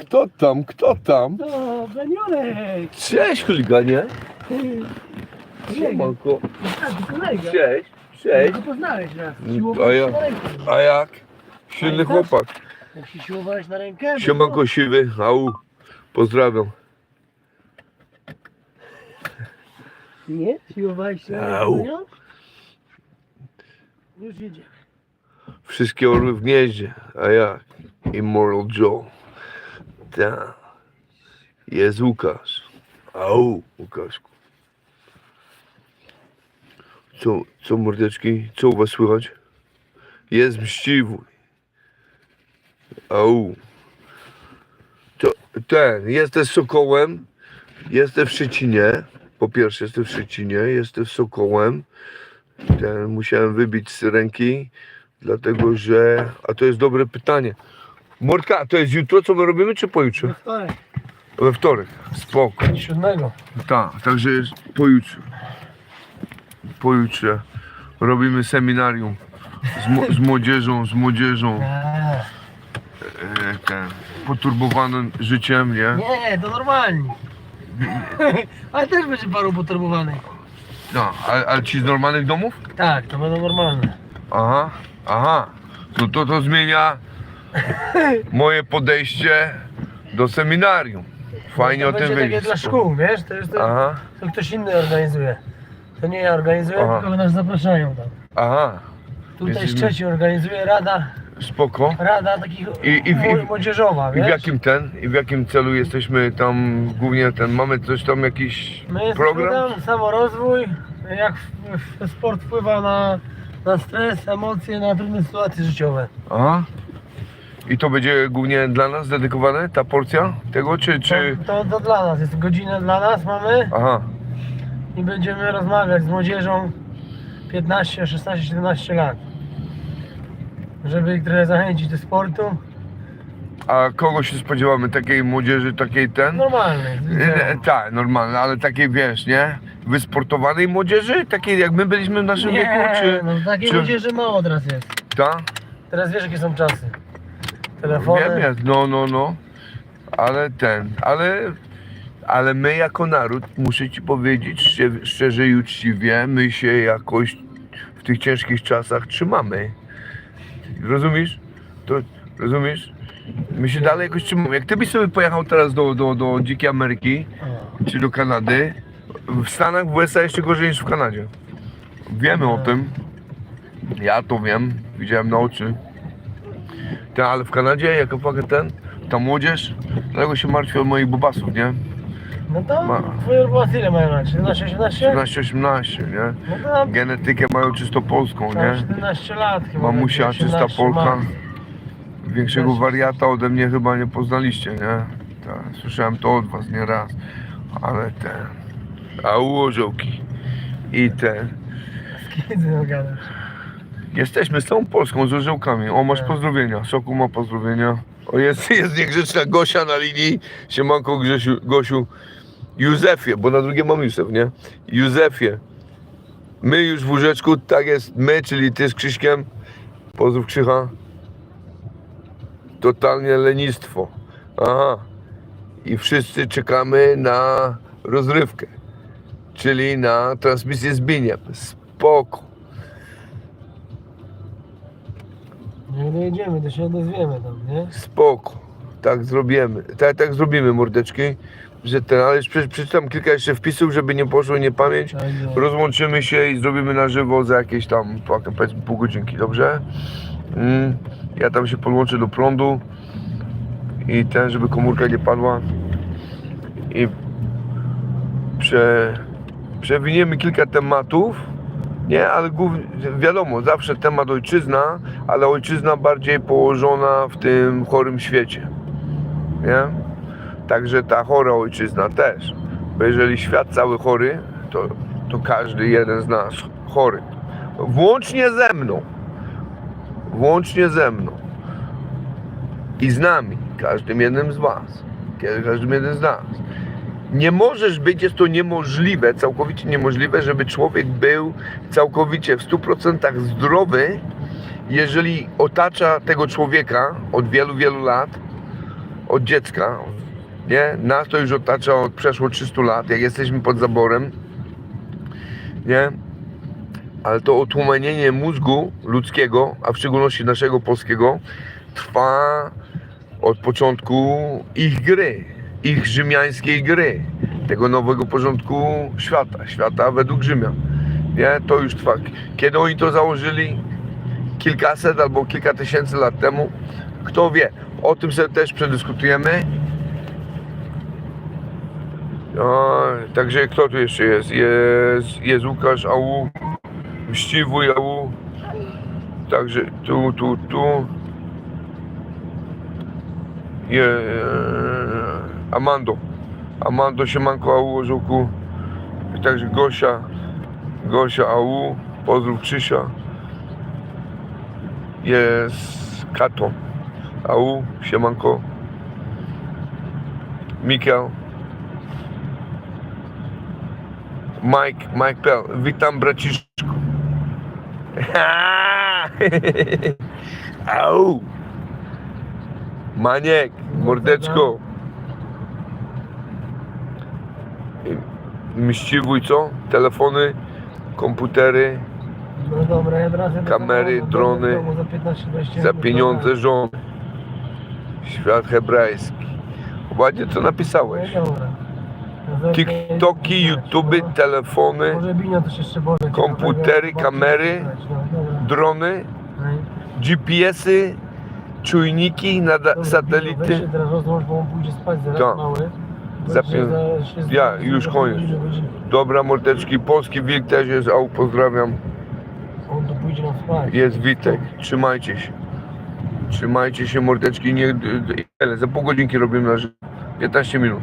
Kto tam, kto tam? O, Beniorek! Cześć, chuliganie. Siemanko. Kolega. Cześć, cześć. Go poznałeś raz. A ja- rękę. A jak? Silny chłopak. Jak się siłowałeś na rękę? Siemanko siwy, au. Pozdrawiam. Nie? Siłowałeś się na rękę? Au. Benio? Już jedziemy. Wszystkie orły w gnieździe. A jak? Immortal Joe. Tak. Jest Łukasz. Au, Łukaszku. Co, co mordeczki? Co u was słychać? Jest mściwój. Au. To, ten, jestem Sokołem. Jestem w Szczecinie. Po pierwsze jestem w Szczecinie. Jestem Sokołem. Ten, musiałem wybić z ręki. Dlatego, że. A to jest dobre pytanie. Mordka, a to jest jutro, co my robimy, czy pojutrze? We wtorek. We wtorek. Spoko. Siódmego. Tak, także jest pojutrze. Pojutrze robimy seminarium z, mo- z młodzieżą, z młodzieżą Eee. e, ten, poturbowanym życiem, nie? Nie, to normalnie. Ale też będzie paru poturbowanych. No, ale, ale ci z normalnych domów? Tak, to będą normalne. Aha, aha. No to to zmienia moje podejście do seminarium. Fajnie to o tym będzie takie wiedzieć. dla szkół, wiesz? To jest to, Aha, to ktoś inny organizuje. To nie ja organizuję, Aha. tylko nas zapraszają tam. aha, Tutaj Jesteśmy- Szczecin organizuje rada, spoko. rada takich I- i w- mło- młodzieżowa, I wiesz? w jakim ten, i w jakim celu jesteśmy tam głównie ten, mamy coś tam jakiś My jesteśmy program? tam samorozwój, jak w- w- sport wpływa na, na stres, emocje, na trudne sytuacje życiowe. Aha. I to będzie głównie dla nas dedykowane, ta porcja tego, czy, czy... To, to, to dla nas, jest godzina dla nas mamy Aha, i będziemy rozmawiać z młodzieżą 15, 16, 17 lat. Żeby ich trochę zachęcić do sportu. a kogo się spodziewamy, takiej młodzieży, takiej ten? Normalny. z E, liceum. Tak, normalne, ale takiej wiesz, nie? Wysportowanej młodzieży? Takiej jak my byliśmy w naszym wieku, Nie, czy... no takiej czy- młodzieży mało teraz jest. Ta? Teraz wiesz jakie są czasy. Telefony. Wiem, no, no, no. Ale ten, ale... Ale my jako naród, muszę ci powiedzieć szczerze, i uczciwie, my się jakoś w tych ciężkich czasach trzymamy. Rozumiesz? To, rozumiesz? My się dalej jakoś trzymamy. Jak ty byś sobie pojechał teraz do, do, do Dzikiej Ameryki, czy do Kanady, w Stanach, w USA jeszcze gorzej niż w Kanadzie. Wiemy o tym. Ja to wiem, widziałem na oczy. Ten, ale w Kanadzie, jako fakt ten, ta młodzież, dlatego się martwię o moich bobasów, nie? No to Ma- twoje ile mają lat? 17, 18? 17-18, nie? No tam Genetykę mają czysto polską, tam nie? 17 lat chyba. Mamusia, będzie, czysta 18 Polka. ma. Większego wariata ode mnie chyba nie poznaliście, nie? Tak, słyszałem to od was nieraz. Ale ten... A u orzełki. I ten... Kiedy no gadasz? Jesteśmy z całą Polską, z orzełkami. O, masz Tak. pozdrowienia. Soku ma pozdrowienia. O, jest, jest niegrzeczna Gosia na linii. Siemanko Grzesiu, Gosiu. Józefie, bo na drugie mam Józef, nie? Józefie. My już w łóżeczku, tak jest, my, czyli ty z Krzyśkiem. Pozdrów Krzycha. Totalnie lenistwo. Aha. I wszyscy czekamy na rozrywkę. Czyli na transmisję z Biniem. Spoko. Jak dojedziemy, to się odezwiemy tam, nie? Spoko. Tak zrobimy. Tak, tak zrobimy, mordeczki. Że ten, ale prze- przeczytam kilka jeszcze wpisów, żeby nie poszło niepamięć. Tak, jest. Rozłączymy się i zrobimy na żywo za jakieś tam po- powiedzmy pół godzinki, dobrze? Mm. Ja tam się podłączę do prądu i ten, żeby komórka nie padła. I prze, przewiniemy kilka tematów. Nie, ale wiadomo, zawsze temat ojczyzna, ale ojczyzna bardziej położona w tym chorym świecie. Nie? Także ta chora ojczyzna też. Bo jeżeli świat cały chory, to, to każdy jeden z nas chory. Włącznie ze mną. Włącznie ze mną. I z nami. Każdym jednym z was. Każdym jednym z nas. Nie możesz być, jest to niemożliwe, całkowicie niemożliwe, żeby człowiek był całkowicie w 100% zdrowy, jeżeli otacza tego człowieka od wielu, wielu lat od dziecka, nie? Nas to już otacza od przeszło 300 lat, jak jesteśmy pod zaborem, nie? Ale to otłumanienie mózgu ludzkiego, a w szczególności naszego polskiego, trwa od początku ich gry, ich rzymiańskiej gry, tego nowego porządku świata, świata według Rzymian. Nie? To już trwa. Kiedy oni to założyli? Kilkaset albo kilka tysięcy lat temu? Kto wie? O tym sobie też przedyskutujemy. No, także kto tu jeszcze jest? Jest, jest Łukasz Ału, Mściwój Ału. Także tu, tu, tu. Je, Amando. Amando Siemanko Ału Orzełku. Także Gosia. Gosia Ału. Pozdrów Krzysia. Jest Kato. Ału. Siemanko. Mikel. Mike, Mike Pell. Witam braciszku. Au! Maniek, mordeczko. Mściwuj co? Telefony, komputery, No dobra, ja teraz jadę Kamery, do drony, domu Za 15-20 za pieniądze żon. Świat hebrajski. Ładnie to napisałeś. No dobra. Ja za- TikToki, no. YouTube, telefony, Może Binio też jeszcze może. komputery, kamery. no, dobra. drony, No i- GPS-y, czujniki, nada- dobra, Binio, weź satelity. teraz rozłącz, bo on pójdzie spać zaraz Tak. mały. Za Bo się pię- za- się Ja, już koniec. Dobra mordeczki, polski wilk też jest, au, pozdrawiam. On tu pójdzie nam spać. Jest Witek, trzymajcie się. Trzymajcie się mordeczki, niech... Za pół godzinki robimy na żywo. 15 minut.